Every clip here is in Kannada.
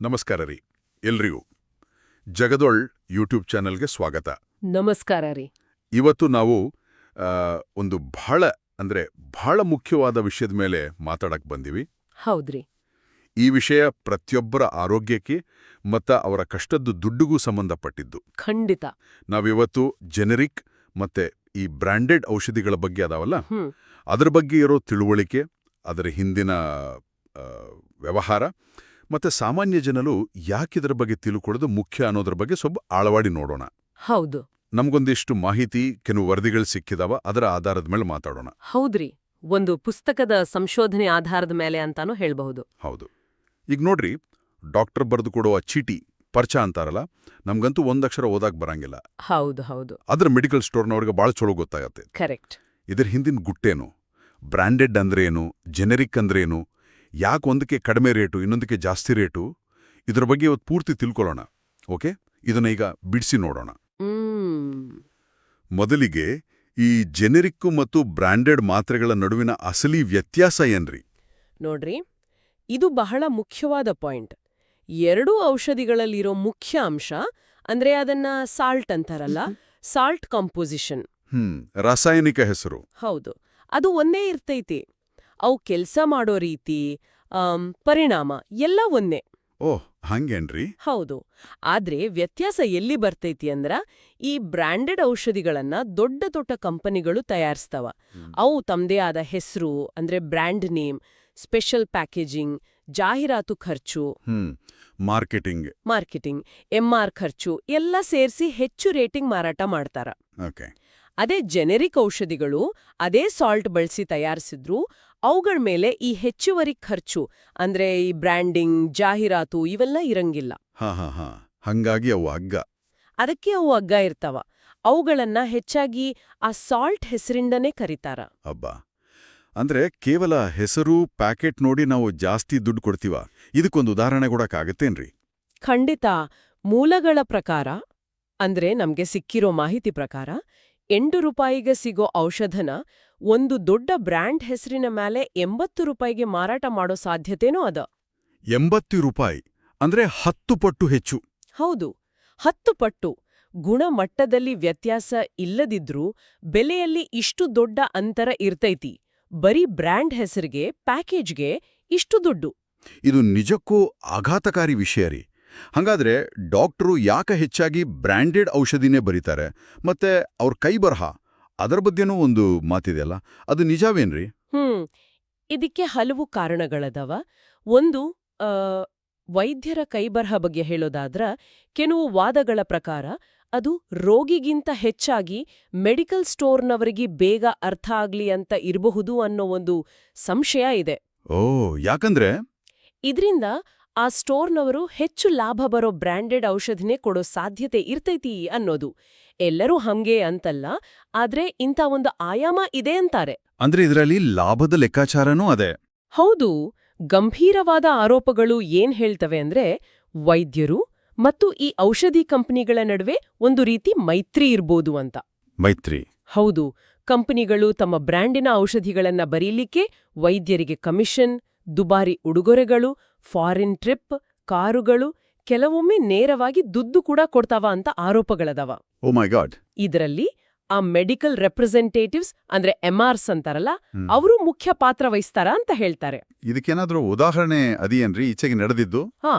ನಮಸ್ಕಾರ ರೀ. ಎಲ್ರಿಗೂ. ಜಗದೊಳ್ ಯೂಟ್ಯೂಬ್ ಚಾನೆಲ್ಗೆ ಸ್ವಾಗತ. ನಮಸ್ಕಾರ ರೀ. ಇವತ್ತು ನಾವು ಒಂದು ಬಹಳ ಅಂದ್ರೆ ಬಹಳ ಮುಖ್ಯವಾದ ವಿಷಯದ ಮೇಲೆ ಮಾತಾಡಕ್ ಬಂದಿವಿ. ಹೌದ್ರಿ ಈ ವಿಷಯ ಪ್ರತಿಯೊಬ್ಬರ ಆರೋಗ್ಯಕ್ಕೆ ಮತ್ತ ಅವರ ಕಷ್ಟದ್ದು ದುಡ್ಡುಗೂ ಸಂಬಂಧಪಟ್ಟಿದ್ದು. ಖಂಡಿತ. ನಾವಿವತ್ತು ಜೆನೆರಿಕ್ ಮತ್ತೆ ಈ ಬ್ರ್ಯಾಂಡೆಡ್ ಔಷಧಿಗಳ ಬಗ್ಗೆ ಅದಾವಲ್ಲ? ಅದ್ರ ಅದರ ಬಗ್ಗೆ ಇರೋ ತಿಳುವಳಿಕೆ ಅದರ ಹಿಂದಿನ ವ್ಯವಹಾರ ಮತ್ತೆ ಸಾಮಾನ್ಯ ಜನರು ಯಾಕಿದ್ರ ಬಗ್ಗೆ ತಿಳ್ಕೊಳ್ಳೋದು ಮುಖ್ಯ ಅನ್ನೋದ್ರ ಬಗ್ಗೆ ಸ್ವಲ್ಪ ಆಳವಾಡಿ ನೋಡೋಣ. ಹೌದು. ನಮಗೊಂದಿಷ್ಟು ಮಾಹಿತಿ ಕೆಲವು ವರದಿಗಳು ಸಿಕ್ಕಿದಾವ ಅದರ ಆಧಾರದ ಮೇಲೆ ಮಾತಾಡೋಣ. ಹೌದ್ರಿ. ಒಂದು ಪುಸ್ತಕದ ಸಂಶೋಧನೆ ಆಧಾರದ ಮೇಲೆ ಅಂತಾನೂ ಹೇಳಬಹುದು. ಹೌದು. ಈಗ ನೋಡ್ರಿ ಡಾಕ್ಟರ್ ಬರೆದು ಕೊಡುವ ಚೀಟಿ ಪರ್ಚ ಅಂತಾರಲ್ಲ ನಮ್ಗಂತೂ ಒಂದಕ್ಷರ ಓದಾಕ್ ಬರಂಗಿಲ್ಲ. ಹೌದು ಹೌದು. ಅದ್ರ ಮೆಡಿಕಲ್ ಸ್ಟೋರ್ನವ್ರಿಗೆ ಭಾಳ ಚಲೋ ಗೊತ್ತಾಗತ್ತೆ. ಕರೆಕ್ಟ್. ಇದ್ರ ಹಿಂದಿನ ಗುಟ್ಟೇನು? ಬ್ರ್ಯಾಂಡೆಡ್ ಅಂದ್ರೇನು? ಜೆನೆರಿಕ್ ಅಂದ್ರೇನು? ಯಾಕೆ ಒಂದಕ್ಕೆ ಕಡಿಮೆ ರೇಟು ಇನ್ನೊಂದಕ್ಕೆ ಜಾಸ್ತಿ ರೇಟು ಇದರ ಬಗ್ಗೆ ಇವತ್ತು ಪೂರ್ತಿ ತಿಳ್ಕೊಳ್ಳೋಣ ಓಕೆ? ಇದನ್ನ ಈಗ ಬಿಡಿಸಿ ನೋಡೋಣ. ಮೊದಲಿಗೆ ಈ ಜೆನೆರಿಕ್ಕು ಮತ್ತು ಬ್ರ್ಯಾಂಡೆಡ್ ಮಾತ್ರೆಗಳ ನಡುವಿನ ಅಸಲಿ ವ್ಯತ್ಯಾಸ ಏನ್ರಿ? ನೋಡ್ರಿ ಇದು ಬಹಳ ಮುಖ್ಯವಾದ ಪಾಯಿಂಟ್. ಎರಡೂ ಔಷಧಿಗಳಲ್ಲಿರೋ ಮುಖ್ಯ ಅಂಶ ಅಂದ್ರೆ ಅದನ್ನ ಸಾಲ್ಟ್ ಅಂತಾರಲ್ಲ ಸಾಲ್ಟ್ ಕಾಂಪೋಸಿಷನ್. ಹ್ಮ್ ರಾಸಾಯನಿಕ ಹೆಸರು. ಹೌದು ಅದು ಒಂದೇ ಇರ್ತೈತಿ. ಅವು ಕೆಲಸ ಮಾಡೋ ರೀತಿ ಪರಿಣಾಮ ಎಲ್ಲ ಒಂದೇ. ಓಹ್ ಹಂಗೇನ್ರಿ? ಹೌದು. ಆದ್ರೆ ವ್ಯತ್ಯಾಸ ಎಲ್ಲಿ ಬರ್ತೈತಿ ಅಂದ್ರ ಈ ಬ್ರ್ಯಾಂಡೆಡ್ ಔಷಧಿಗಳನ್ನ ದೊಡ್ಡ ದೊಡ್ಡ ಕಂಪನಿಗಳು ತಯಾರಿಸ್ತಾವ. ಅವು ತಮ್ಮದೇ ಆದ ಹೆಸರು ಅಂದ್ರೆ ಬ್ರ್ಯಾಂಡ್ ನೇಮ್ ಸ್ಪೆಷಲ್ ಪ್ಯಾಕೇಜಿಂಗ್ ಜಾಹೀರಾತು ಖರ್ಚು. ಮಾರ್ಕೆಟಿಂಗ್. ಮಾರ್ಕೆಟಿಂಗ್ ಎಂಆರ್ ಖರ್ಚು ಎಲ್ಲ ಸೇರಿಸಿ ಹೆಚ್ಚು ರೇಟಿಂಗ್ ಮಾರಾಟ ಮಾಡ್ತಾರ. ಅದೇ ಜೆನೆರಿಕ್ ಔಷಧಿಗಳು ಅದೇ ಸಾಲ್ಟ್ ಬಳಸಿ ತಯಾರಿಸಿದ್ರು ಅವುಗಳ ಮೇಲೆ ಈ ಹೆಚ್ಚುವರಿ ಖರ್ಚು ಅಂದ್ರೆ ಈ ಬ್ರ್ಯಾಂಡಿಂಗ್ ಜಾಹೀರಾತು ಇವೆಲ್ಲ ಇರಂಗಿಲ್ಲ. ಹಾ ಹಾ ಹಾ. ಹಂಗಾಗಿ ಅವು ಅಗ್ಗ ಅದಕ್ಕೆ ಅವು ಅಗ್ಗ ಇರ್ತಾವ. ಅವುಗಳನ್ನ ಹೆಚ್ಚಾಗಿ ಆ ಸಾಲ್ಟ್ ಹೆಸರಿಂದನೇ ಕರೀತಾರ. ಅಬ್ಬಾ. ಅಂದ್ರೆ ಕೇವಲ ಹೆಸರು ಪ್ಯಾಕೆಟ್ ನೋಡಿ ನಾವು ಜಾಸ್ತಿ ದುಡ್ಡು ಕೊಡ್ತೀವ? ಇದಕ್ಕೊಂದು ಉದಾಹರಣೆ ಕೊಡಕ್ಕಾಗತ್ತೇನ್ರಿ? ಖಂಡಿತ. ಮೂಲಗಳ ಪ್ರಕಾರ ಅಂದ್ರೆ ನಮ್ಗೆ ಸಿಕ್ಕಿರೋ ಮಾಹಿತಿ ಪ್ರಕಾರ ಎಂಟು ರೂಪಾಯಿಗೆ ಸಿಗೋ ಔಷಧನ ಒಂದು ದೊಡ್ಡ ಬ್ರ್ಯಾಂಡ್ ಹೆಸರಿನ ಮೇಲೆ ಎಂಬತ್ತು ರೂಪಾಯಿಗೆ ಮಾರಾಟ ಮಾಡೋ ಸಾಧ್ಯತೆನೂ ಅದ. ಎಂಬತ್ತು ರೂಪಾಯಿ ಅಂದ್ರೆ ಹತ್ತು ಪಟ್ಟು ಹೆಚ್ಚು. ಹೌದು ಹತ್ತು ಪಟ್ಟು. ಗುಣಮಟ್ಟದಲ್ಲಿ ವ್ಯತ್ಯಾಸ ಇಲ್ಲದಿದ್ರೂ ಬೆಲೆಯಲ್ಲಿ ಇಷ್ಟು ದೊಡ್ಡ ಅಂತರ ಇರ್ತೈತಿ. ಬರೀ ಬ್ರ್ಯಾಂಡ್ ಹೆಸರಿಗೆ ಪ್ಯಾಕೇಜ್ಗೆ ಇಷ್ಟು ದುಡ್ಡು. ಇದು ನಿಜಕ್ಕೂ ಆಘಾತಕಾರಿ ವಿಷಯ ರೀ. ಹಾಗಾದ್ರೆ ಡಾಕ್ಟ್ರು ಯಾಕೆ ಹೆಚ್ಚಾಗಿ ಬ್ರ್ಯಾಂಡೆಡ್ ಔಷಧಿನೇ ಬರೀತಾರೆ? ಮತ್ತೆ ಅವ್ರ ಕೈ ಬರಹ? ಅದರ ಬಗ್ಗೆನೂ ಒಂದು ಮಾತಿದೆಯಲ್ಲ ಅದು ನಿಜವೇನ್ರಿ? ಹ್ಮ್. ಇದಕ್ಕೆ ಹಲವು ಕಾರಣಗಳದವ. ಒಂದು ವೈದ್ಯರ ಕೈಬರಹ ಬಗ್ಗೆ ಹೇಳೋದಾದ್ರ ಕೆಲವು ವಾದಗಳ ಪ್ರಕಾರ ಅದು ರೋಗಿಗಿಂತ ಹೆಚ್ಚಾಗಿ ಮೆಡಿಕಲ್ ಸ್ಟೋರ್ನವರಿಗೆ ಬೇಗ ಅರ್ಥ ಆಗ್ಲಿ ಅಂತ ಇರಬಹುದು ಅನ್ನೋ ಒಂದು ಸಂಶಯ ಇದೆ. ಓ ಯಾಕಂದ್ರೆ? ಇದ್ರಿಂದ ಆ ಸ್ಟೋರ್ನವರು ಹೆಚ್ಚು ಲಾಭ ಬರೋ ಬ್ರ್ಯಾಂಡೆಡ್ ಔಷಧಿನೇ ಕೊಡೋ ಸಾಧ್ಯತೆ ಇರ್ತೈತಿ ಅನ್ನೋದು. ಎಲ್ಲರೂ ಹಂಗೆ ಅಂತಲ್ಲ ಆದ್ರೆ ಇಂಥ ಒಂದು ಆಯಾಮ ಇದೆ ಅಂತಾರೆ. ಅಂದ್ರೆ ಇದರಲ್ಲಿ ಲಾಭದ ಲೆಕ್ಕಾಚಾರನೂ ಅದೇ. ಹೌದು ಗಂಭೀರವಾದ ಆರೋಪಗಳು ಏನ್ ಹೇಳ್ತವೆ ಅಂದ್ರೆ ವೈದ್ಯರು ಮತ್ತು ಈ ಔಷಧಿ ಕಂಪನಿಗಳ ನಡುವೆ ಒಂದು ರೀತಿ ಮೈತ್ರಿ ಇರ್ಬೋದು ಅಂತ. ಮೈತ್ರಿ. ಹೌದು ಕಂಪನಿಗಳು ತಮ್ಮ ಬ್ರ್ಯಾಂಡಿನ ಔಷಧಿಗಳನ್ನ ಬರೀಲಿಕ್ಕೆ ವೈದ್ಯರಿಗೆ ಕಮಿಷನ್ ದುಬಾರಿ ಉಡುಗೊರೆಗಳು ಫಾರಿನ್ ಟ್ರಿಪ್ ಕಾರುಗಳು ಕೆಲವೊಮ್ಮೆ ನೇರವಾಗಿ ದುದ್ದು ಕೂಡ ಕೊಡ್ತಾವ ಅಂತ ಆರೋಪಗಳದವ. ಓ ಮೈ ಗಾಡ್ ಇದರಲ್ಲಿ ಆ ಮೆಡಿಕಲ್ ರೆಪ್ರೆಸೆಂಟೇಟಿವ್ಸ್ ಅಂದ್ರೆ ಎಂಆರ್ಸ್ ಅಂತಾರಲ್ಲ ಅವರು ಮುಖ್ಯ ಪಾತ್ರ ವಹಿಸ್ತಾರ ಅಂತ ಹೇಳ್ತಾರೆ. ಇದಕ್ಕೇನಾದ್ರೂ ಉದಾಹರಣೆ ಅದೇನ್ರಿ ಈಚೆಗೆ ನಡೆದಿದ್ದು? ಹಾ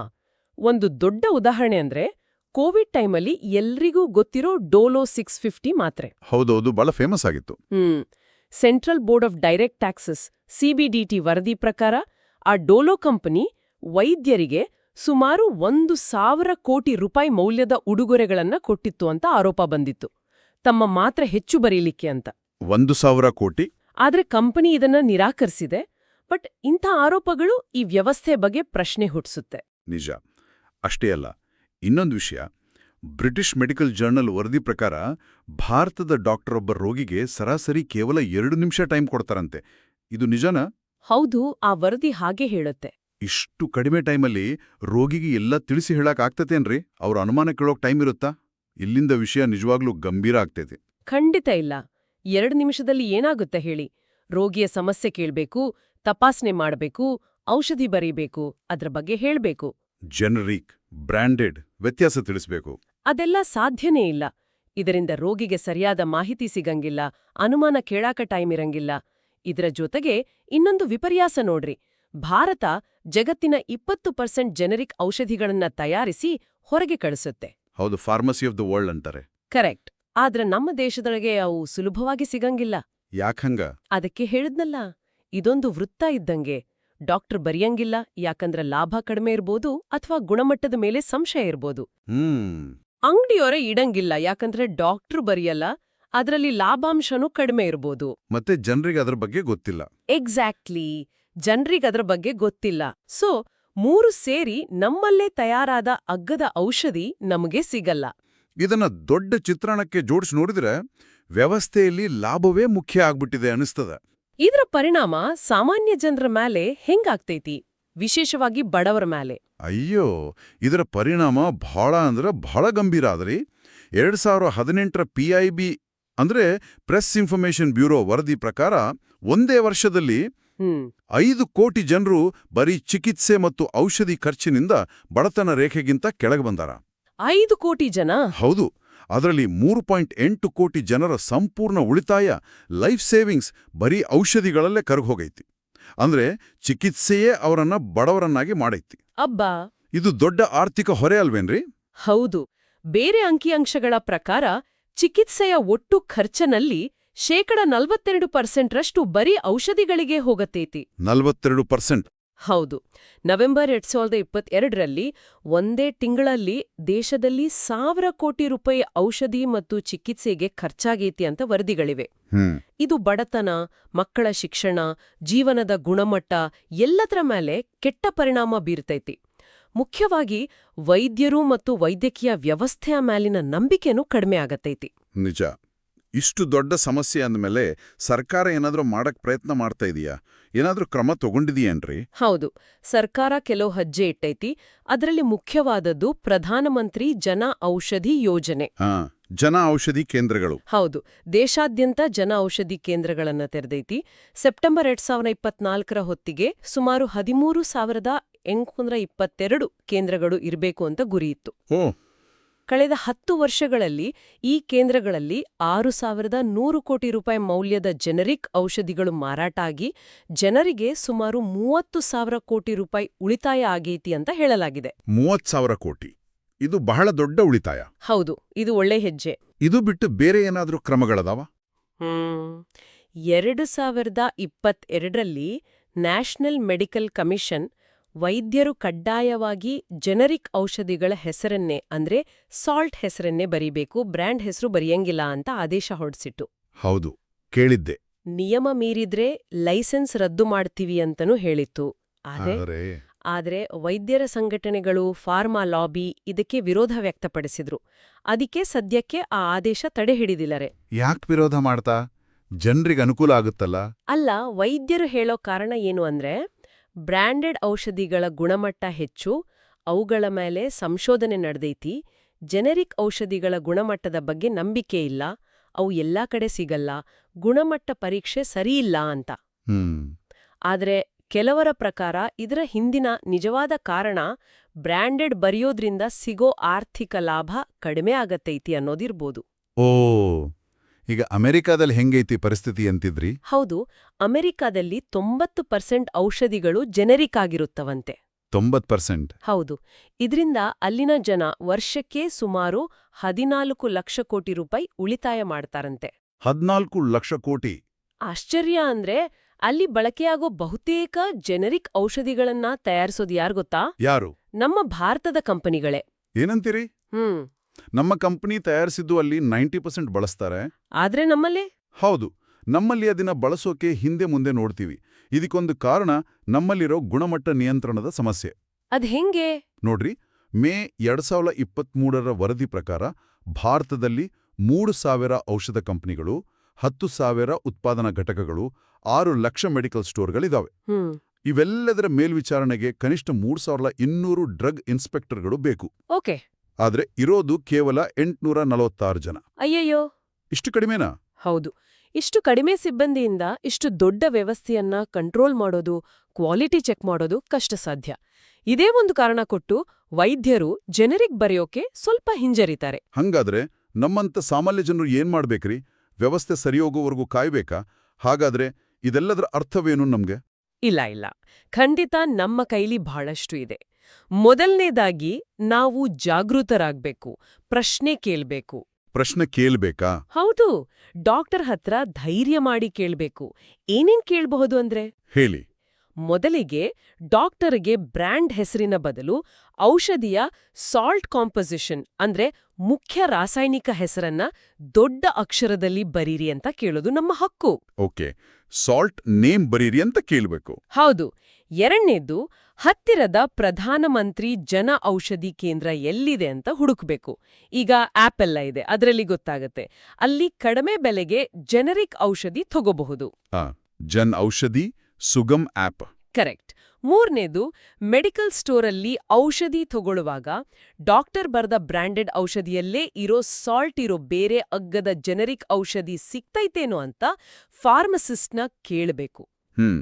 ಒಂದು ದೊಡ್ಡ ಉದಾಹರಣೆ ಅಂದ್ರೆ ಕೋವಿಡ್ ಟೈಮಲ್ಲಿ ಎಲ್ರಿಗೂ ಗೊತ್ತಿರೋ ಡೋಲೋ ಸಿಕ್ಸ್ ಫಿಫ್ಟಿ ಮಾತ್ರೆ. ಹೌದೌದು ಬಹಳ ಫೇಮಸ್ ಆಗಿತ್ತು. ಹ್ಮ್ central board of direct taxes CBDT ವರದಿ ಪ್ರಕಾರ ಆ ಡೋಲೋ ಕಂಪನಿ ವೈದ್ಯರಿಗೆ ಸುಮಾರು ಒಂದು ಸಾವಿರ ಕೋಟಿ ರೂಪಾಯಿ ಮೌಲ್ಯದ ಉಡುಗೊರೆಗಳನ್ನ ಕೊಟ್ಟಿತ್ತು ಅಂತ ಆರೋಪ ಬಂದಿತ್ತು. ತಮ್ಮ ಮಾತ್ರ ಹೆಚ್ಚು ಬರೀಲಿಕ್ಕೆ ಅಂತ. ಒಂದು ಸಾವಿರ ಕೋಟಿ? ಆದ್ರೆ ಕಂಪನಿ ಇದನ್ನ ನಿರಾಕರಿಸಿದೆ ಬಟ್ ಇಂಥ ಆರೋಪಗಳು ಈ ವ್ಯವಸ್ಥೆ ಬಗ್ಗೆ ಪ್ರಶ್ನೆ ಹುಟ್ಟಿಸುತ್ತೆ ನಿಜ. ಅಷ್ಟೇ ಅಲ್ಲ ಇನ್ನೊಂದು ವಿಷಯ. ಬ್ರಿಟಿಷ್ ಮೆಡಿಕಲ್ ಜರ್ನಲ್ ವರದಿ ಪ್ರಕಾರ ಭಾರತದ ಡಾಕ್ಟರ್ ಒಬ್ಬ ರೋಗಿಗೆ ಸರಾಸರಿ ಕೇವಲ ಎರಡು ನಿಮಿಷ ಟೈಮ್ ಕೊಡ್ತಾರಂತೆ. ಇದು ನಿಜನಾ? ಹೌದು ಆ ವರದಿ ಹಾಗೆ ಹೇಳುತ್ತೆ. ಇಷ್ಟು ಕಡಿಮೆ ಟೈಮಲ್ಲಿ ರೋಗಿಗೆ ಎಲ್ಲ ತಿಳಿಸಿ ಹೇಳಕ್ ಆಗ್ತತೇನ್ರಿ? ಅವ್ರ ಅನುಮಾನ ಕೇಳೋಕ್ ಟೈಮ್ ಇರುತ್ತಾ? ಇಲ್ಲಿಂದ ವಿಷಯ ನಿಜವಾಗ್ಲೂ ಗಂಭೀರ ಆಗ್ತೈತೆ. ಖಂಡಿತ ಇಲ್ಲ. ಎರಡು ನಿಮಿಷದಲ್ಲಿ ಏನಾಗುತ್ತೆ ಹೇಳಿ? ರೋಗಿಯ ಸಮಸ್ಯೆ ಕೇಳ್ಬೇಕು ತಪಾಸಣೆ ಮಾಡಬೇಕು ಔಷಧಿ ಬರೀಬೇಕು ಅದ್ರ ಬಗ್ಗೆ ಹೇಳ್ಬೇಕು. ಜನರಿಕ್ ಬ್ರ್ಯಾಂಡೆಡ್ ವ್ಯತ್ಯಾಸ ತಿಳಿಸ್ಬೇಕು. ಅದೆಲ್ಲ ಸಾಧ್ಯನೇ ಇಲ್ಲ. ಇದರಿಂದ ರೋಗಿಗೆ ಸರಿಯಾದ ಮಾಹಿತಿ ಸಿಗಂಗಿಲ್ಲ ಅನುಮಾನ ಕೇಳಾಕ ಟೈಮ್ ಇರಂಗಿಲ್ಲ. ಇದರ ಜೊತೆಗೆ ಇನ್ನೊಂದು ವಿಪರ್ಯಾಸ ನೋಡ್ರಿ. ಭಾರತ ಜಗತ್ತಿನ ಇಪ್ಪತ್ತು ಪರ್ಸೆಂಟ್ ಜೆನೆರಿಕ್ ಔಷಧಿಗಳನ್ನ ತಯಾರಿಸಿ ಹೊರಗೆ ಕಳಿಸುತ್ತೆ. ಹೌದು ಫಾರ್ಮಸಿ ಆಫ್ ದ ವರ್ಲ್ಡ್ ಅಂತಾರೆ. ಕರೆಕ್ಟ್. ಆದ್ರೆ ನಮ್ಮ ದೇಶದೊಳಗೆ ಅವು ಸುಲಭವಾಗಿ ಸಿಗಂಗಿಲ್ಲ. ಯಾಕಂಗ ಅದಕ್ಕೆ ಹೇಳಿದ್ನಲ್ಲ ಇದೊಂದು ವೃತ್ತ ಇದ್ದಂಗೆ. ಡಾಕ್ಟರ್ ಬರೆಯಂಗಿಲ್ಲ ಯಾಕಂದ್ರೆ ಲಾಭ ಕಡಿಮೆ ಇರ್ಬೋದು ಅಥವಾ ಗುಣಮಟ್ಟದ ಮೇಲೆ ಸಂಶಯ ಇರ್ಬೋದು. ಹ್ಮ್. ಅಂಗಡಿಯವರೇ ಇಡಂಗಿಲ್ಲ ಯಾಕಂದ್ರೆ ಡಾಕ್ಟ್ರು ಬರೆಯಲ್ಲ ಅದರಲ್ಲಿ ಲಾಭಾಂಶನೂ ಕಡಿಮೆ ಇರ್ಬೋದು. ಮತ್ತೆ ಜನರಿಗೆ ಅದರ ಬಗ್ಗೆ ಗೊತ್ತಿಲ್ಲ. ಎಕ್ಸಾಕ್ಟ್ಲಿ ಜನರಿಗೆ ಅದರ ಬಗ್ಗೆ ಗೊತ್ತಿಲ್ಲ. ಸೊ ಮೂರು ಸೇರಿ ನಮ್ಮಲ್ಲೇ ತಯಾರಾದ ಅಗ್ಗದ ಔಷಧಿ ನಮಗೆ ಸಿಗಲ್ಲ. ಇದನ್ನ ದೊಡ್ಡ ಚಿತ್ರಣಕ್ಕೆ ಜೋಡಿಸಿ ನೋಡಿದ್ರೆ ವ್ಯವಸ್ಥೆಯಲ್ಲಿ ಲಾಭವೇ ಮುಖ್ಯ ಆಗ್ಬಿಟ್ಟಿದೆ ಅನಿಸ್ತದ ಇದರ ಪರಿಣಾಮ ಸಾಮಾನ್ಯ ಜನರ ಮೇಲೆ ಹೆಂಗಾಗ್ತೈತಿ? ವಿಶೇಷವಾಗಿ ಬಡವರ ಮೇಲೆ ಅಯ್ಯೋ ಇದರ ಪರಿಣಾಮ ಬಹಳ ಅಂದ್ರೆ ಬಹಳ ಗಂಭೀರ ಆದ್ರಿ. ಎರಡ್ ಸಾವಿರ ಹದಿನೆಂಟರ ಪಿ ಐ ಬಿ ಅಂದ್ರೆ ಪ್ರೆಸ್ ಇನ್ಫಾರ್ಮೇಷನ್ ಬ್ಯೂರೋ ವರದಿ ಪ್ರಕಾರ ಒಂದೇ ವರ್ಷದಲ್ಲಿ ಐದು ಕೋಟಿ ಜನರು ಬರೀ ಚಿಕಿತ್ಸೆ ಮತ್ತು ಔಷಧಿ ಖರ್ಚಿನಿಂದ ಬಡತನ ರೇಖೆಗಿಂತ ಕೆಳಗೆ ಬಂದಾರ. ಐದು ಕೋಟಿ ಜನ? ಹೌದು. ಅದರಲ್ಲಿ ಮೂರು ಪಾಯಿಂಟ್ ಎಂಟು ಕೋಟಿ ಜನರ ಸಂಪೂರ್ಣ ಉಳಿತಾಯ ಲೈಫ್ ಸೇವಿಂಗ್ಸ್ ಬರೀ ಔಷಧಿಗಳಲ್ಲೇ ಕರಗೋಗೈತಿ ಅಂದ್ರೆ ಚಿಕಿತ್ಸೆಯೇ ಅವರನ್ನ ಬಡವರನ್ನಾಗಿ ಮಾಡೈತಿ. ಅಬ್ಬಾ! ಇದು ದೊಡ್ಡ ಆರ್ಥಿಕ ಹೊರೆ ಅಲ್ವೇನ್ರಿ? ಹೌದು. ಬೇರೆ ಅಂಕಿಅಂಶಗಳ ಪ್ರಕಾರ ಚಿಕಿತ್ಸೆಯ ಒಟ್ಟು ಖರ್ಚನಲ್ಲಿ ಶೇಕಡ ನಲ್ವತ್ತೆರಡು ಪರ್ಸೆಂಟ್ರಷ್ಟು ಬರೀ ಔಷಧಿಗಳಿಗೆ ಹೋಗತೈತಿ. ನಲವತ್ತೆರಡು ಪರ್ಸೆಂಟ್. ಹೌದು. ನವೆಂಬರ್ ಎರಡ್ ಸಾವಿರದ ಇಪ್ಪತ್ತೆರಡರಲ್ಲಿ ಒಂದೇ ತಿಂಗಳಲ್ಲಿ ದೇಶದಲ್ಲಿ ಸಾವಿರ ಕೋಟಿ ರೂಪಾಯಿ ಔಷಧಿ ಮತ್ತು ಚಿಕಿತ್ಸೆಗೆ ಖರ್ಚಾಗೈತಿ ಅಂತ ವರದಿಗಳಿವೆ. ಇದು ಬಡತನ ಮಕ್ಕಳ ಶಿಕ್ಷಣ ಜೀವನದ ಗುಣಮಟ್ಟ ಎಲ್ಲದರ ಮೇಲೆ ಕೆಟ್ಟ ಪರಿಣಾಮ ಬೀರ್ತೈತಿ. ಮುಖ್ಯವಾಗಿ ವೈದ್ಯರು ಮತ್ತು ವೈದ್ಯಕೀಯ ವ್ಯವಸ್ಥೆಯ ಮೇಲಿನ ನಂಬಿಕೆನೂ ಕಡಿಮೆ ಆಗತೈತಿ. ನಿಜ. ಇಷ್ಟು ದೊಡ್ಡ ಸಮಸ್ಯೆ ಅಂದಮೇಲೆ ಸರ್ಕಾರ ಏನಾದರೂ ಮಾಡಕ್ ಪ್ರಯತ್ನ ಮಾಡ್ತಾ ಇದೆಯಾ? ಏನಾದರೂ ಕ್ರಮ ತಗೊಂಡಿದೆಯೇನ್ರಿ? ಹೌದು. ಸರ್ಕಾರ ಕೆಲವು ಹೆಜ್ಜೆ ಇಟ್ಟೈತಿ. ಅದರಲ್ಲಿ ಮುಖ್ಯವಾದದ್ದು ಪ್ರಧಾನಮಂತ್ರಿ ಜನ ಔಷಧಿ ಯೋಜನೆ. ಜನ ಔಷಧಿ ಕೇಂದ್ರಗಳು. ಹೌದು. ದೇಶಾದ್ಯಂತ ಜನ ಔಷಧಿ ಕೇಂದ್ರಗಳನ್ನು ತೆರೆದೈತಿ. ಸೆಪ್ಟೆಂಬರ್ ಎರಡ್ ಸಾವಿರದ ಇಪ್ಪತ್ನಾಲ್ಕರ ಹೊತ್ತಿಗೆ ಸುಮಾರು ಹದಿಮೂರು ಸಾವಿರದ ಎಂಟುನೂರ ಇಪ್ಪತ್ತೆರಡು ಕೇಂದ್ರಗಳು ಇರಬೇಕು ಅಂತ ಗುರಿಯಿತ್ತು ಓ ಕಳೆದ ಹತ್ತು ವರ್ಷಗಳಲ್ಲಿ ಈ ಕೇಂದ್ರಗಳಲ್ಲಿ ಆರು ಸಾವಿರದ ನೂರು ಕೋಟಿ ರೂಪಾಯಿ ಮೌಲ್ಯದ ಜೆನರಿಕ್ ಔಷಧಿಗಳು ಮಾರಾಟ ಆಗಿ ಜನರಿಗೆ ಸುಮಾರು ಮೂವತ್ತು ಸಾವಿರ ಕೋಟಿ ರೂಪಾಯಿ ಉಳಿತಾಯ ಆಗೈತಿ ಅಂತ ಹೇಳಲಾಗಿದೆ. ಮೂವತ್ತು ಸಾವಿರ ಕೋಟಿ. ಇದು ಬಹಳ ದೊಡ್ಡ ಉಳಿತಾಯ. ಹೌದು ಇದು ಒಳ್ಳೆ ಹೆಜ್ಜೆ. ಇದು ಬಿಟ್ಟು ಬೇರೆ ಏನಾದರೂ ಕ್ರಮಗಳದಾವ. ಎರಡು ಸಾವಿರದ ಇಪ್ಪತ್ತೆರಡರಲ್ಲಿ ನ್ಯಾಷನಲ್ ಮೆಡಿಕಲ್ ಕಮಿಷನ್ ವೈದ್ಯರು ಕಡ್ಡಾಯವಾಗಿ ಜೆನರಿಕ್ ಔಷಧಿಗಳ ಹೆಸರನ್ನೇ ಅಂದ್ರೆ ಸಾಲ್ಟ್ ಹೆಸರನ್ನೇ ಬರೀಬೇಕು ಬ್ರ್ಯಾಂಡ್ ಹೆಸರು ಬರೆಯಂಗಿಲ್ಲ ಅಂತ ಆದೇಶ ಹೊರಡಿಸಿಟ್ಟು ಹೌದು ಕೇಳಿದ್ದೆ. ನಿಯಮ ಮೀರಿದ್ರೆ ಲೈಸೆನ್ಸ್ ರದ್ದು ಮಾಡ್ತೀವಿ ಅಂತನೂ ಹೇಳಿತ್ತು. ಆದರೆ ಆದರೆ ಆದ್ರೆ ವೈದ್ಯರ ಸಂಘಟನೆಗಳು ಫಾರ್ಮಾ ಲಾಬಿ ಇದಕ್ಕೆ ವಿರೋಧ ವ್ಯಕ್ತಪಡಿಸಿದ್ರು. ಅದಕ್ಕೆ ಸದ್ಯಕ್ಕೆ ಆ ಆದೇಶ ತಡೆ ಹಿಡಿದಿಲ್ಲರೆ. ಯಾಕೆ ವಿರೋಧ ಮಾಡ್ತಾ? ಜನರಿಗೆ ಅನುಕೂಲ ಆಗುತ್ತಲ್ಲ? ಅಲ್ಲ ವೈದ್ಯರು ಹೇಳೋ ಕಾರಣ ಏನು ಅಂದ್ರೆ ಬ್ರ್ಯಾಂಡೆಡ್ ಔಷಧಿಗಳ ಗುಣಮಟ್ಟ ಹೆಚ್ಚು ಅವುಗಳ ಮೇಲೆ ಸಂಶೋಧನೆ ನಡೆದೈತಿ ಜೆನೆರಿಕ್ ಔಷಧಿಗಳ ಗುಣಮಟ್ಟದ ಬಗ್ಗೆ ನಂಬಿಕೆ ಇಲ್ಲ ಅವು ಎಲ್ಲಾ ಕಡೆ ಸಿಗಲ್ಲ ಗುಣಮಟ್ಟ ಪರೀಕ್ಷೆ ಸರಿಯಿಲ್ಲ ಅಂತ. ಆದರೆ ಕೆಲವರ ಪ್ರಕಾರ ಇದರ ಹಿಂದಿನ ನಿಜವಾದ ಕಾರಣ ಬ್ರ್ಯಾಂಡೆಡ್ ಬರೆಯೋದ್ರಿಂದ ಸಿಗೋ ಆರ್ಥಿಕ ಲಾಭ ಕಡಿಮೆ ಆಗತ್ತೈತಿ ಅನ್ನೋದಿರ್ಬೋದು. ಓ. ಈಗ ಅಮೆರಿಕಾದಲ್ಲಿ ಹೆಂಗೈತಿ ಪರಿಸ್ಥಿತಿ ಅಂತಿದ್ರಿ? ಹೌದು ಅಮೆರಿಕಾದಲ್ಲಿ ತೊಂಬತ್ತು ಪರ್ಸೆಂಟ್ ಔಷಧಿಗಳು ಜೆನೆರಿಕ್ ಆಗಿರುತ್ತವಂತೆ. ತೊಂಬತ್ ಪರ್ಸೆಂಟ್? ಹೌದು ಇದರಿಂದ ಅಲ್ಲಿನ ಜನ ವರ್ಷಕ್ಕೆ ಸುಮಾರು ಹದಿನಾಲ್ಕು ಲಕ್ಷ ಕೋಟಿ ರೂಪಾಯಿ ಉಳಿತಾಯ ಮಾಡ್ತಾರಂತೆ. ಹದಿನಾಲ್ಕು ಲಕ್ಷ ಕೋಟಿ? ಆಶ್ಚರ್ಯ ಅಂದ್ರೆ ಅಲ್ಲಿ ಬಳಕೆಯಾಗೋ ಬಹುತೇಕ ಜೆನೆರಿಕ್ ಔಷಧಿಗಳನ್ನ ತಯಾರಿಸೋದು ಯಾರು ಗೊತ್ತಾ? ಯಾರು? ನಮ್ಮ ಭಾರತದ ಕಂಪನಿಗಳೇ. ಏನಂತೀರಿ? ಹ್ಮ್. ನಮ್ಮ ಕಂಪನಿ ತಯಾರಿಸಿದ್ದು ಅಲ್ಲಿ ನೈಂಟಿ ಪರ್ಸೆಂಟ್ ಬಳಸ್ತಾರೆ. ಆದ್ರೆ ನಮ್ಮಲ್ಲಿ? ಹೌದು ನಮ್ಮಲ್ಲಿ ಅದನ್ನ ಬಳಸೋಕೆ ಹಿಂದೆ ಮುಂದೆ ನೋಡ್ತೀವಿ. ಇದಕ್ಕೊಂದು ಕಾರಣ ನಮ್ಮಲ್ಲಿರೋ ಗುಣಮಟ್ಟ ನಿಯಂತ್ರಣದ ಸಮಸ್ಯೆ. ಅದ್ ಹೆಂಗೆ? ನೋಡ್ರಿ ಮೇ ಎರಡ್ ಸಾವಿರದ ಇಪ್ಪತ್ಮೂರರ ವರದಿ ಪ್ರಕಾರ ಭಾರತದಲ್ಲಿ ಮೂರು ಸಾವಿರ ಔಷಧ ಕಂಪನಿಗಳು ಹತ್ತು ಸಾವಿರ ಉತ್ಪಾದನಾ ಘಟಕಗಳು ಆರು ಲಕ್ಷ ಮೆಡಿಕಲ್ ಸ್ಟೋರ್ಗಳಿದಾವೆ. ಇವೆಲ್ಲದರ ಮೇಲ್ವಿಚಾರಣೆಗೆ ಕನಿಷ್ಠ ಮೂರು ಸಾವಿರದ ಇನ್ನೂರು ಡ್ರಗ್ ಇನ್ಸ್ಪೆಕ್ಟರ್ಗಳು ಬೇಕು. ಓಕೆ. ಆದ್ರೆ ಇರೋದು ಕೇವಲ ಎಂಟ್ನೂರ ನಲವತ್ತಾರು ಜನ. ಅಯ್ಯಯ್ಯೋ. ಇಷ್ಟು ಕಡಿಮೆನಾ? ಹೌದು. ಇಷ್ಟು ಕಡಿಮೆ ಸಿಬ್ಬಂದಿಯಿಂದ ಇಷ್ಟು ದೊಡ್ಡ ವ್ಯವಸ್ಥೆಯನ್ನ ಕಂಟ್ರೋಲ್ ಮಾಡೋದು ಕ್ವಾಲಿಟಿ ಚೆಕ್ ಮಾಡೋದು ಕಷ್ಟ ಸಾಧ್ಯ. ಇದೇ ಒಂದು ಕಾರಣ ಕೊಟ್ಟು ವೈದ್ಯರು ಜೆನೆರಿಕ್ ಬರೆಯೋಕೆ ಸ್ವಲ್ಪ ಹಿಂಜರಿತಾರೆ. ಹಂಗಾದ್ರೆ ನಮ್ಮಂತ ಸಾಮಾನ್ಯ ಜನರು ಏನ್ ಮಾಡ್ಬೇಕ್ರಿ? ವ್ಯವಸ್ಥೆ ಸರಿಯೋಗೋವರೆಗೂ ಕಾಯ್ಬೇಕಾ? ಹಾಗಾದ್ರೆ ಇದೆಲ್ಲದರ ಅರ್ಥವೇನು ನಮ್ಗೆ? ಇಲ್ಲ ಇಲ್ಲ. ಖಂಡಿತ ನಮ್ಮ ಕೈಲಿ ಬಹಳಷ್ಟು ಇದೆ. ಮೊದಲನೇದಾಗಿ ನಾವು ಜಾಗೃತರಾಗ್ಬೇಕು ಪ್ರಶ್ನೆ ಕೇಳ್ಬೇಕು. ಪ್ರಶ್ನೆ ಕೇಳ್ಬೇಕಾ? ಹೌದು ಡಾಕ್ಟರ್ ಹತ್ರ ಧೈರ್ಯ ಮಾಡಿ ಕೇಳ್ಬೇಕು. ಏನೇನ್ ಕೇಳ್ಬಹುದು ಅಂದ್ರೆ? ಹೇಳಿ. ಮೊದಲಿಗೆ ಡಾಕ್ಟರ್ಗೆ ಬ್ರ್ಯಾಂಡ್ ಹೆಸರಿನ ಬದಲು ಔಷಧಿಯ ಸಾಲ್ಟ್ ಕಾಂಪೊಸಿಷನ್ ಅಂದ್ರೆ ಮುಖ್ಯ ರಾಸಾಯನಿಕ ಹೆಸರನ್ನ ದೊಡ್ಡ ಅಕ್ಷರದಲ್ಲಿ ಬರೀರಿ ಅಂತ ಕೇಳೋದು ನಮ್ಮ ಹಕ್ಕು. ಓಕೆ. ಸಾಲ್ಟ್ ನೇಮ್ ಬರೀರಿ ಅಂತ ಕೇಳಬೇಕು. ಹೌದು. ಎರಡನೇದು ಹತ್ತಿರದ ಪ್ರಧಾನಮಂತ್ರಿ ಜನ ಔಷಧಿ ಕೇಂದ್ರ ಎಲ್ಲಿದೆ ಅಂತ ಹುಡುಕ್ಬೇಕು. ಈಗ ಆಪ್ ಎಲ್ಲ ಇದೆ ಅದರಲ್ಲಿ ಗೊತ್ತಾಗತ್ತೆ. ಅಲ್ಲಿ ಕಡಿಮೆ ಬೆಲೆಗೆ ಜೆನರಿಕ್ ಔಷಧಿ ತಗೋಬಹುದು. ಜನ್ ಔಷಧಿ ಸುಗಮ್ ಆಪ್. ಕರೆಕ್ಟ್ ಮೂರನೇದು ಮೆಡಿಕಲ್ ಸ್ಟೋರಲ್ಲಿ ಔಷಧಿ ತಗೊಳ್ಳುವಾಗ ಡಾಕ್ಟರ್ ಬರೆದ ಬ್ರ್ಯಾಂಡೆಡ್ ಔಷಧಿಯಲ್ಲೇ ಇರೋ ಸಾಲ್ಟ್ ಇರೋ ಬೇರೆ ಅಗ್ಗದ ಜೆನರಿಕ್ ಔಷಧಿ ಸಿಗ್ತೈತೇನೋ ಅಂತ ಫಾರ್ಮಸಿಸ್ಟ್ನ ಕೇಳಬೇಕು. ಹ್ಮ್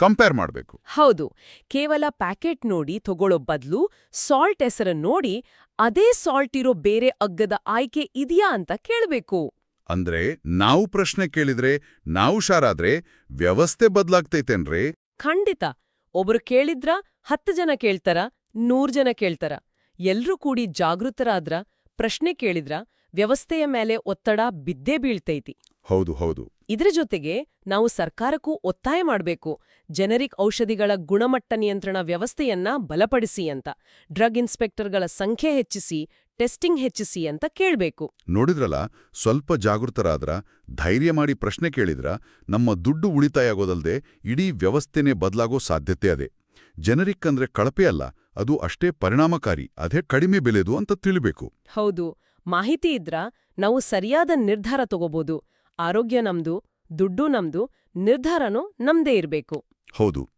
ಕಂಪೇರ್ ಮಾಡಬೇಕು. ಹೌದು ಕೇವಲ ಪ್ಯಾಕೆಟ್ ನೋಡಿ ತಗೊಳ್ಳೋ ಬದಲು ಸಾಲ್ಟ್ ಹೆಸರನ್ನು ನೋಡಿ ಅದೇ ಸಾಲ್ಟ್ ಇರೋ ಬೇರೆ ಅಗ್ಗದ ಆಯ್ಕೆ ಇದೆಯಾ ಅಂತ ಕೇಳಬೇಕು. ಅಂದ್ರೆ ನಾವು ಪ್ರಶ್ನೆ ಕೇಳಿದ್ರೆ ನಾವು ಹುಷಾರಾದ್ರೆ ವ್ಯವಸ್ಥೆ ಬದಲಾಗ್ತೈತೆನ್ರೇ? ಖಂಡಿತ ಒಬ್ರು ಕೇಳಿದ್ರ ಹತ್ತು ಜನ ಕೇಳ್ತಾರ, ನೂರ್ ಜನ ಕೇಳ್ತಾರ. ಎಲ್ರೂ ಕೂಡಿ ಜಾಗೃತರಾದ್ರ, ಪ್ರಶ್ನೆ ಕೇಳಿದ್ರ, ವ್ಯವಸ್ಥೆಯ ಮೇಲೆ ಒತ್ತಡ ಬಿದ್ದೇ ಬೀಳ್ತೈತಿ. ಹೌದು ಹೌದು. ಇದ್ರ ಜೊತೆಗೆ ನಾವು ಸರ್ಕಾರಕ್ಕೂ ಒತ್ತಾಯ ಮಾಡಬೇಕು. ಜೆನರಿಕ್ ಔಷಧಿಗಳ ಗುಣಮಟ್ಟ ನಿಯಂತ್ರಣ ವ್ಯವಸ್ಥೆಯನ್ನ ಬಲಪಡಿಸಿ ಅಂತ ಡ್ರಗ್ ಇನ್ಸ್ಪೆಕ್ಟರ್ಗಳ ಸಂಖ್ಯೆ ಹೆಚ್ಚಿಸಿ ಟೆಸ್ಟಿಂಗ್ ಹೆಚ್ಚಿಸಿ ಅಂತ ಕೇಳಬೇಕು. ನೋಡಿದ್ರಲ್ಲ ಸ್ವಲ್ಪ ಜಾಗೃತರಾದ್ರ ಧೈರ್ಯ ಮಾಡಿ ಪ್ರಶ್ನೆ ಕೇಳಿದ್ರ ನಮ್ಮ ದುಡ್ಡು ಉಳಿತಾಯ ಆಗೋದಲ್ದೆ ಇಡೀ ವ್ಯವಸ್ಥೆನೇ ಬದಲಾಗೋ ಸಾಧ್ಯತೆ ಅದೇ. ಜನರಿಕ್ ಅಂದ್ರೆ ಕಳಪೆ ಅಲ್ಲ ಅದು ಅಷ್ಟೇ ಪರಿಣಾಮಕಾರಿ ಅದೇ ಕಡಿಮೆ ಬೆಲೆದು ಅಂತ ತಿಳಿಬೇಕು. ಹೌದು ಮಾಹಿತಿ ಇದ್ರ ನಾವು ಸರಿಯಾದ ನಿರ್ಧಾರ ತಗೋಬೋದು. ಆರೋಗ್ಯ ನಮ್ದು ದುಡ್ಡು ನಮ್ದು ನಿರ್ಧಾರನೂ ನಮ್ದೇ ಇರಬೇಕು. ಹೌದು.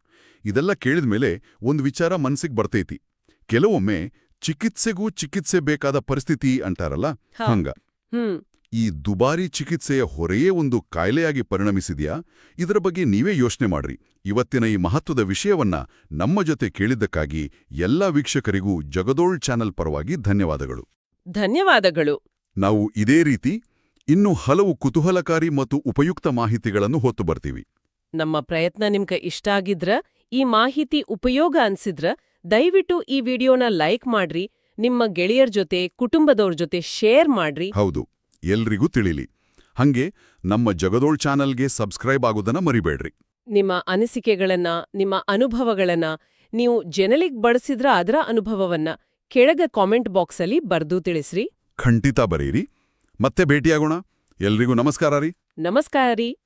ಇದೆಲ್ಲ ಕೇಳಿದ್ಮೇಲೆ ಒಂದು ವಿಚಾರ ಮನ್ಸಿಗೆ ಬರ್ತೈತಿ. ಕೆಲವೊಮ್ಮೆ ಚಿಕಿತ್ಸೆಗೂ ಚಿಕಿತ್ಸೆ ಬೇಕಾದ ಪರಿಸ್ಥಿತಿ ಅಂತಾರಲ್ಲ ಹಂಗ. ಹ್ಮ್. ಈ ದುಬಾರಿ ಚಿಕಿತ್ಸೆಯ ಹೊರೆಯೇ ಒಂದು ಕಾಯಿಲೆಯಾಗಿ ಪರಿಣಮಿಸಿದ್ಯಾ? ಇದರ ಬಗ್ಗೆ ನೀವೇ ಯೋಚನೆ ಮಾಡ್ರಿ. ಇವತ್ತಿನ ಈ ಮಹತ್ವದ ವಿಷಯವನ್ನ ನಮ್ಮ ಜೊತೆ ಕೇಳಿದ್ದಕ್ಕಾಗಿ ಎಲ್ಲ ವೀಕ್ಷಕರಿಗೂ ಜಗದೋಳ್ ಚಾನೆಲ್ ಪರವಾಗಿ ಧನ್ಯವಾದಗಳು. ಧನ್ಯವಾದಗಳು. ನಾವು ಇದೇ ರೀತಿ ಇನ್ನೂ ಹಲವು ಕುತೂಹಲಕಾರಿ ಮತ್ತು ಉಪಯುಕ್ತ ಮಾಹಿತಿಗಳನ್ನು ಹೊತ್ತು ಬರ್ತೀವಿ. ನಮ್ಮ ಪ್ರಯತ್ನ ನಿಮ್ಗೆ ಇಷ್ಟ ಆಗಿದ್ರ ಈ ಮಾಹಿತಿ ಉಪಯೋಗ ಅನ್ಸಿದ್ರ ದಯವಿಟ್ಟು ಈ ವಿಡಿಯೋನ ಲೈಕ್ ಮಾಡ್ರಿ ನಿಮ್ಮ ಗೆಳೆಯರ್ ಜೊತೆ ಕುಟುಂಬದವ್ರ ಜೊತೆ ಶೇರ್ ಮಾಡ್ರಿ. ಹೌದು ಎಲ್ರಿಗೂ ತಿಳಿಲಿ. ಹಂಗೆ ನಮ್ಮ ಜಗದೋಳ್ ಚಾನಲ್ಗೆ ಸಬ್ಸ್ಕ್ರೈಬ್ ಆಗೋದನ್ನ ಮರಿಬೇಡ್ರಿ. ನಿಮ್ಮ ಅನಿಸಿಕೆಗಳನ್ನ ನಿಮ್ಮ ಅನುಭವಗಳನ್ನ ನೀವು ಜನಲಿಗ್ ಬಳಸಿದ್ರ ಅದರ ಅನುಭವವನ್ನ ಕೆಳಗ ಕಾಮೆಂಟ್ ಬಾಕ್ಸಲ್ಲಿ ಬರ್ದು ತಿಳಿಸ್ರಿ. ಖಂಡಿತ ಬರೀರಿ. ಮತ್ತೆ ಭೇಟಿಯಾಗೋಣ. ಎಲ್ರಿಗೂ ನಮಸ್ಕಾರ ರೀ. ನಮಸ್ಕಾರ ರೀ.